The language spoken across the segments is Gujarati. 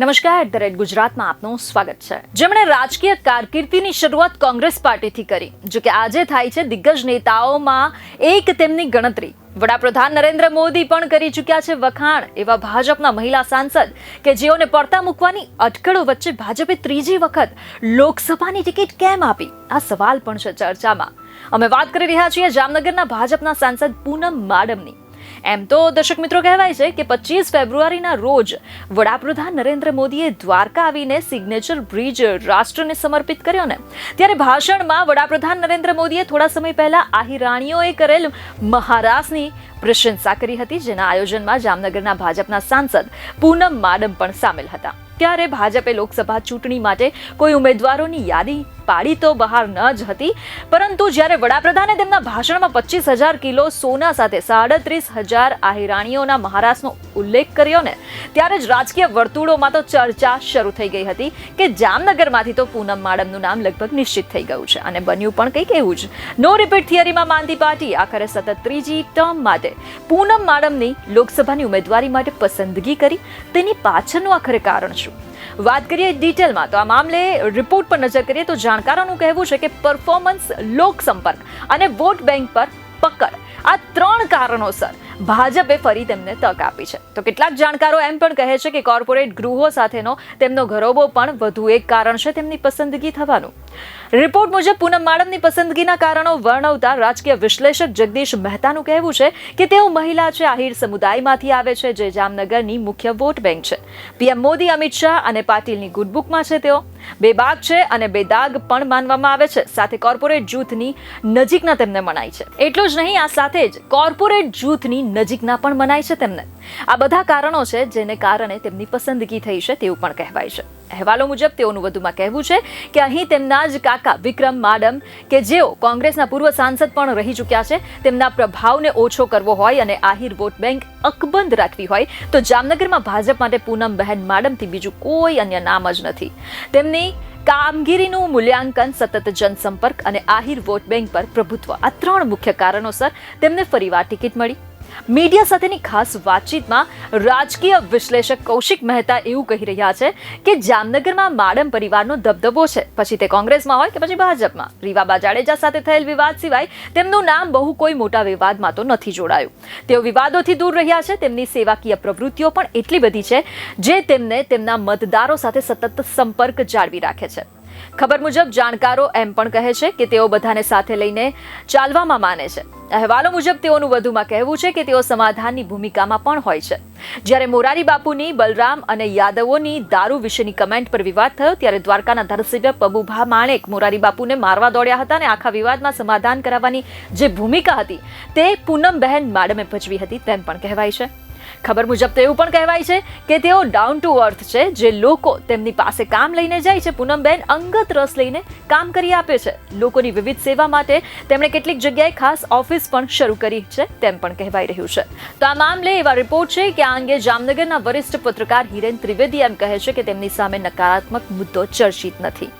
નમસ્કાર ધ રેટ ગુજરાતમાં આપનું સ્વાગત છે. જેમણે રાજકીય કારકિર્દીની શરૂઆત કોંગ્રેસ પાર્ટીથી કરી, જો કે આજે થાય છે દિગ્ગજ નેતાઓમાં એક તેમની ગણતરી. વડાપ્રધાન નરેન્દ્ર મોદી પણ કરી ચૂક્યા છે વખાણ, એવા ભાજપના મહિલા સાંસદ કે જેઓને પડતા મૂકવાની અટકળો વચ્ચે ભાજપે ત્રીજી વખત લોકસભાની ટિકિટ કેમ આપી? આ સવાલ પણ છે ચર્ચામાં. અમે વાત કરી રહ્યા છીએ જામનગરના ભાજપના સાંસદ પૂનમ માડમની. એમ તો દર્શક મિત્રો કહેવાય છે કે પચીસ ફેબ્રુઆરીના રોજ વડાપ્રધાન નરેન્દ્ર મોદીએ દ્વારકા આવીને સિગ્નેચર બ્રિજ રાષ્ટ્રને સમર્પિત કર્યો ને. ત્યારે ભાષણમાં વડાપ્રધાન નરેન્દ્ર મોદીએ થોડા સમય પહેલા આહી રાણીઓએ કરેલ મહારાસની પ્રશંસા કરી હતી, જેના આયોજનમાં જામનગરના ભાજપના સાંસદ પૂનમ માડમ પણ સામેલ હતા. ત્યારે ભાજપે લોકસભા ચૂંટણી માટે કોઈ ઉમેદવારોની યાદી પાડી તો બહાર ન જ હતી, પરંતુ જ્યારે વડાપ્રધાને તેમના ભાષણમાં પચીસ હજાર કિલો સોના સાથે સાડત્રીસ હજાર આહિરાણીઓના મહારાષ્ટ્રનો ઉલ્લેખ કર્યો ને, ત્યારે જ રાજકીય વર્તુળોમાં તો ચર્ચા શરૂ થઈ ગઈ હતી કે જામનગરમાંથી તો પૂનમ માડમનું નામ લગભગ નિશ્ચિત થઈ ગયું છે. અને બન્યું પણ કંઈક એવું જ. નો રિપીટ થિયરીમાં માનતી પાર્ટી, આખરે સતત ત્રીજી ટર્મ માટે પૂનમ માડમની લોકસભાની ઉમેદવારી માટે પસંદગી કરી તેની પાછળનું આખરે કારણ શું? વાત કરીએ ડિટેલમાં, તો આ મામલે રિપોર્ટ પર નજર કરીએ તો જાણકારોનું કહેવું છે કે પરફોર્મન્સ લોકસંપર્ક અને વોટ બેંક પર પકડ. આ ત્રણ કારણોસર ભાજપે ફરી તેમને તક આપી છે. તો કેટલાક જાણકારો એમ પણ કહે છે કે કોર્પોરેટ ગૃહો સાથેનો તેમનો ઘરોબો પણ વધુ એક કારણ છે તેમની પસંદગી થવાનું. રિપોર્ટ મુજબ પૂનમ માડમની પસંદગીના કારણો વર્ણવતા રાજકીય વિશ્લેષક જગદીશ મહેતાનું કહેવું છે કે તેઓ મહિલા છે, આહિર સમુદાયમાંથી આવે છે, જે જામનગરની મુખ્ય વોટ બેંક છે. પીએમ મોદી, અમિત શાહ અને પાટીલની ગુડબુકમાં છે તેઓ. બેબાગ છે અને બેદાગ પણ માનવામાં આવે છે. સાથે કોર્પોરેટ જૂથની નજીકના તેમને મનાય છે. એટલું જ નહીં, આ સાથે જ કોર્પોરેટ જૂથની નજીકના પણ મનાય છે તેમને. આ બધા કારણો છે જેને કારણે તેમની પસંદગી થઈ છે તેવું પણ કહેવાય છે. અહેવાલો મુજબ તેઓનું વધુમાં કહેવું છે કે અહીં તેમના જ કાકા વિક્રમ માડમ કે જેઓ કોંગ્રેસના પૂર્વ સાંસદ પણ રહી ચૂક્યા છે, તેમના પ્રભાવને ઓછો કરવો હોય અને આહિર વોટ બેંક અકબંધ રાખવી હોય, તો જામનગરમાં ભાજપ માટે પૂનમ બહેન માડમથી બીજું કોઈ અન્ય નામ જ નથી. તેમની કામગીરીનું મૂલ્યાંકન સતત જનસંપર્ક અને આહિર વોટ બેંક પર પ્રભુત્વ આ ત્રણ મુખ્ય કારણોસર તેમને ફરીવાર ટિકિટ મળી. મીડિયા સાથેની ખાસ વાતચીતમાં રાજકીય વિશ્લેષક કૌશિક મહેતા એવું કહી રહ્યા છે કે જામનગરમાં માડમ પરિવારનો દબદબો છે. પછી તે કોંગ્રેસમાં હોય કે પછી ભાજપમાં. રીવાબા જાડેજા સાથે થયેલ વિવાદ સિવાય તેમનું નામ બહુ કોઈ મોટા વિવાદમાં તો નથી જોડાયું. તેઓ વિવાદોથી દૂર રહ્યા છે, તેમની સેવાકીય પ્રવૃત્તિઓ પણ એટલી બધી છે, જે તેમને તેમના મતદારો સાથે સતત સંપર્ક જાળવી રાખે છે. ખબર મુજબ જાણકારો એમ પણ કહે છે કે તેઓ બધાને સાથે લઈને ચાલવામાં માને છે. અહેવાલો મુજબ તેઓનું વધુમાં કહેવું છે કે તેઓ સમાધાનની ભૂમિકામાં પણ હોય છે. જ્યારે મોરારી બાપુની, બલરામ અને યાદવોની દારૂ વિશેની કમેન્ટ પર વિવાદ થયો, ત્યારે દ્વારકાના ધારાસભ્ય પબુભા માણેક મોરારી બાપુને મારવા દોડ્યા હતા અને આખા વિવાદમાં સમાધાન કરાવવાની જે ભૂમિકા હતી, તે પૂનમ બહેન માડમે ભજવી હતી તેમ પણ કહેવાય છે. ખબર મુજબ તો એવું પણ કહેવાય છે કે તેઓ ડાઉન ટુ અર્થ છે, જે લોકો તેમની પાસે કામ લઈને જાય છે, પૂનમબેન અંગત રસ લઈને કામ કરી આપે છે. લોકોની વિવિધ સેવા માટે તેમણે કેટલીક જગ્યાએ ખાસ ઓફિસ પણ શરૂ કરી છે, તેમ પણ કહેવાઈ રહ્યું છે. તો આ મામલે એવા રિપોર્ટ છે કે આ અંગે જામનગરના વરિષ્ઠ પત્રકાર હિરેન ત્રિવેદી એમ કહે છે કે તેમની સામે નકારાત્મક મુદ્દો ચર્ચિત નથી.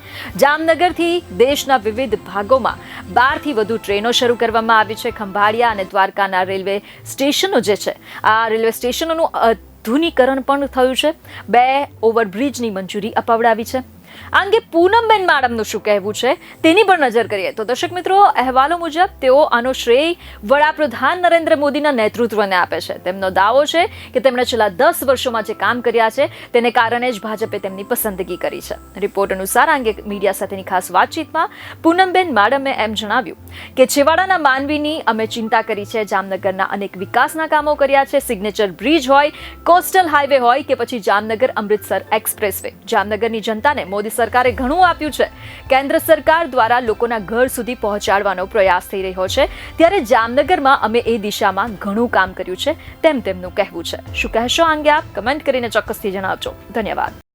જામનગરથી દેશના વિવિધ ભાગોમાં બારથી વધુ ટ્રેનો શરૂ કરવામાં આવી છે. ખંભાળિયા અને દ્વારકાના રેલવે સ્ટેશનો જે છે, આ રેલવે સ્ટેશનોનું આધુનિકરણ પણ થયું છે. બે ઓવરબ્રિજની મંજૂરી અપાવડાવી છે. આ અંગે પૂનમબેન મેડમનું શું કહેવું છે તેની પણ નજર કરીએ. તો દર્શક મિત્રો, અહેવાલો મુજબ તેઓ આનો શ્રેય વડાપ્રધાન નરેન્દ્ર મોદીના નેતૃત્વને આપે છે. તેમનો દાવો છે કે તેમણે છેલ્લા દસ વર્ષોમાં જે કામ કર્યા છે તેને કારણે જ ભાજપે તેમની પસંદગી કરી છે. રિપોર્ટ અનુસાર અંગે મીડિયા સાથેની ખાસ વાતચીતમાં પૂનમબેન માડમે એમ જણાવ્યું કે છેવાડાના માનવીની અમે ચિંતા કરી છે, જામનગરના અનેક વિકાસના કામો કર્યા છે, સિગ્નેચર બ્રિજ હોય, કોસ્ટલ હાઈવે હોય કે પછી જામનગર અમૃતસર એક્સપ્રેસવે. જામનગરની જનતાને મોદી સરકારે ઘણું આપ્યું છે. કેન્દ્ર સરકાર દ્વારા લોકોના ઘર સુધી પહોંચાડવાનો પ્રયાસ થઈ રહ્યો છે. ત્યારે જામનગરમાં અમે એ દિશામાં ઘણું કામ કર્યું છે. તેમ તેમનું કહેવું છે. શું કહેશો આ અંગે આપ? કમેન્ટ કરીને ચોક્કસથી જણાવજો. ધન્યવાદ.